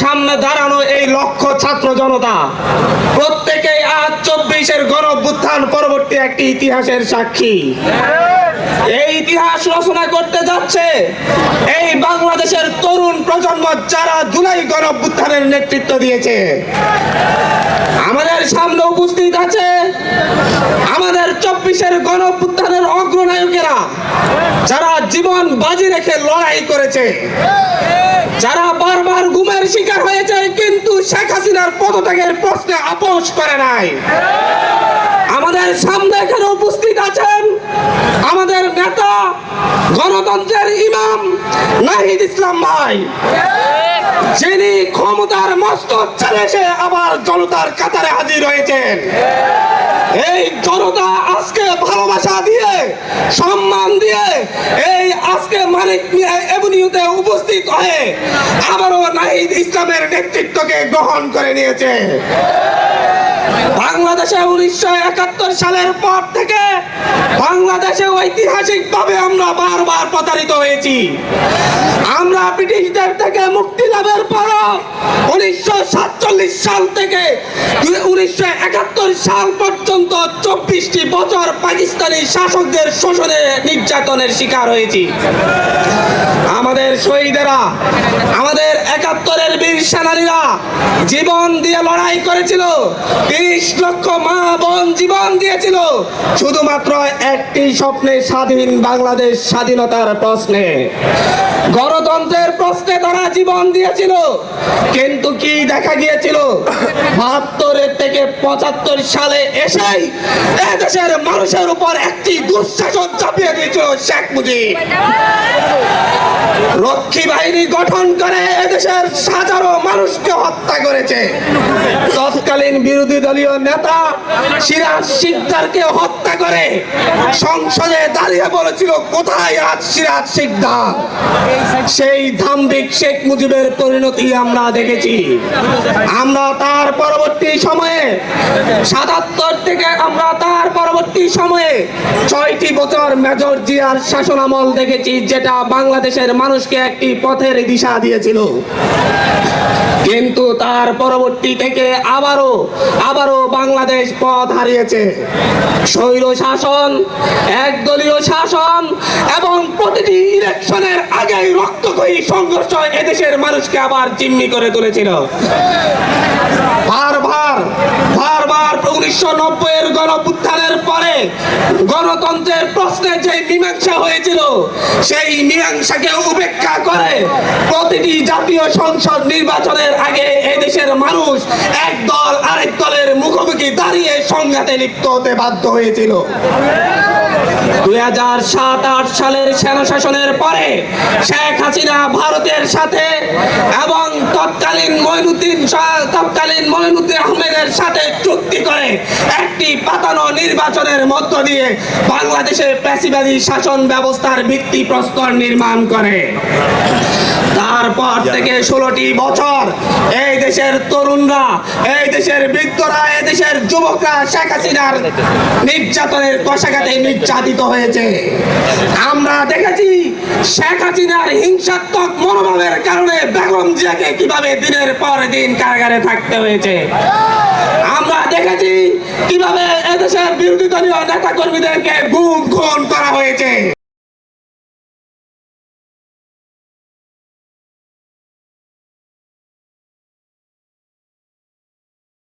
সামনে দাঁড়ানো এই লক্ষ ছাত্র জনতা। প্রত্যেকেই আজ চব্বিশের গণভ্যুত্থান পরবর্তী একটি ইতিহাসের সাক্ষী। এই ইতিহাস রচনা করতে যাচ্ছে এই বাংলাদেশের তরুণ প্রজন্ম যারা জুলাই গরব উত্থানের নেতৃত্ব দিয়েছে। আমাদের সামনে উপস্থিত আছে আমাদের চব্বিশের গণ অভ্যুত্থানের অগ্রনায়কেরা, যারা জীবন বাজি রেখে লড়াই করেছে, যারা বারবার গুমের শিকার হয়েছে, কিন্তু শেখ হাসিনার পদত্যাগের প্রশ্নে আপোষ করে নাই। আমাদের সামনে এখানে উপস্থিত আছেন আমাদের নেতা, গণতন্ত্রের ইমাম নাহিদ ইসলাম ভাই। যিনি ক্ষমতার মস্তক ছেড়ে সে আবার জনতার কাতারে হাজির হয়েছেন। এই জনতা আজকে ভালোবাসা দিয়ে, সম্মান দিয়ে, এই আজকে মানিক এভিনিউতে উপস্থিত হয়ে আবারও নাহিদ ইসলামের নেতৃত্বকে গ্রহণ করে নিয়েছে। বাংলাদেশে উনিশশো একাত্তর সালের পর থেকে বাংলাদেশে ঐতিহাসিকভাবে আমরা বারবার প্রতারিত হয়েছি। আমরা ব্রিটিশদের থেকে মুক্তি লাভের পর উনিশশো সাতচল্লিশ সাল থেকে উনিশশো একাত্তর সাল পর্যন্ত চব্বিশটি বছর পাকিস্তানি শাসকদের শোষণে নির্যাতনের শিকার হয়েছি। আমাদের শহীদেরা, আমাদের একাত্তরের বীর সেনানীরা জীবন দিয়ে লড়াই করেছিল তিরিশ লক্ষ মা বোন জীবন দিয়েছিল, শুধুমাত্র একটি স্বপ্নে স্বাধীন বাংলাদেশ স্বাধীনতার প্রশ্নে। গণতন্ত্রের প্রশ্নে তারা জীবন দিয়েছিল, কিন্তু কি দেখা গিয়েছিল? বাহাত্তরের থেকে পঁচাত্তর সালে এসেই মানুষের উপর একটি দুঃশাসন চাপিয়ে দিয়েছিল শেখ মুজিব। রক্ষী বাহিনী গঠন করে এদেশের হাজারো মানুষকে হত্যা করেছে। তৎকালীন বিরোধী দলীয় নেতা সিরাজ শিকদারকে হত্যা করে সংসদে দাঁড়িয়ে বলেছিল, কোথায় আজ সিরাজ শিকদার? সেই ধাম্বিক শেখ মুজিবের পরিণতি আমরা দেখেছি। আমরা তার পরবর্তী সময়ে সাতাত্তর থেকে আমরা তার পরবর্তী সময়ে ছয়টি বছর মেজর জিয়ার শাসনামল দেখেছি, যেটা বাংলাদেশের মানুষকে একটি পথের দিশা দিয়েছিল। কিন্তু তার পরবর্তী থেকে আবারও আবারও বাংলাদেশ পথ হারিয়েছে। শৈল শাসন, একদলীয় শাসন এবং প্রতিটি ইলেকশনের আগেই রক্তক্ষয়ী সংঘর্ষ এদেশের মানুষকে আবার জিম্মি করে তুলেছিল। বারবার উনিশশো নব্বই এর গণপুত্থানের পরে গণতন্ত্রের প্রশ্নে যে সেই মীমাংসাকে উপেক্ষা করে প্রতিটি জাতীয় সংসদ নির্বাচনের আগে এদেশের মানুষ এক দল আরেক দলের মুখোমুখি দাঁড়িয়ে সংঘাতে লিপ্ত হতে বাধ্য হয়েছিল। দুই হাজার সাত আট সালের পরে শেখ হাসিনা ভারতের সাথে এবং তৎকালীন মইনুদ্দিন তৎকালীন মইনুদ্দিন আহমেদের সাথে চুক্তি করে একটি পাতানো নির্বাচনের মধ্য দিয়ে বাংলাদেশে প্যাসিবাদী শাসন ব্যবস্থার ভিত্তি প্রস্তর নির্মাণ করে। তারপর থেকে ষোলোটি বছর এই দেশের তরুণরা এই দেশের বৃদ্ধরা এই দেশের যুবকরা শেখ হাসিনার নির্যাতনের কষাঘাতে নির্যাতিত হয়েছে। আমরা দেখেছি শেখ হাসিনার হিংসাত্মক মনোভাবের কারণে বেগম জিয়াকে কীভাবে দিনের পর দিন কারাগারে থাকতে হয়েছে। আমরা দেখেছি কীভাবে এদেশের বিরোধী দলীয় নেতা কর্মীদেরকে গুম খুন করা হয়েছে।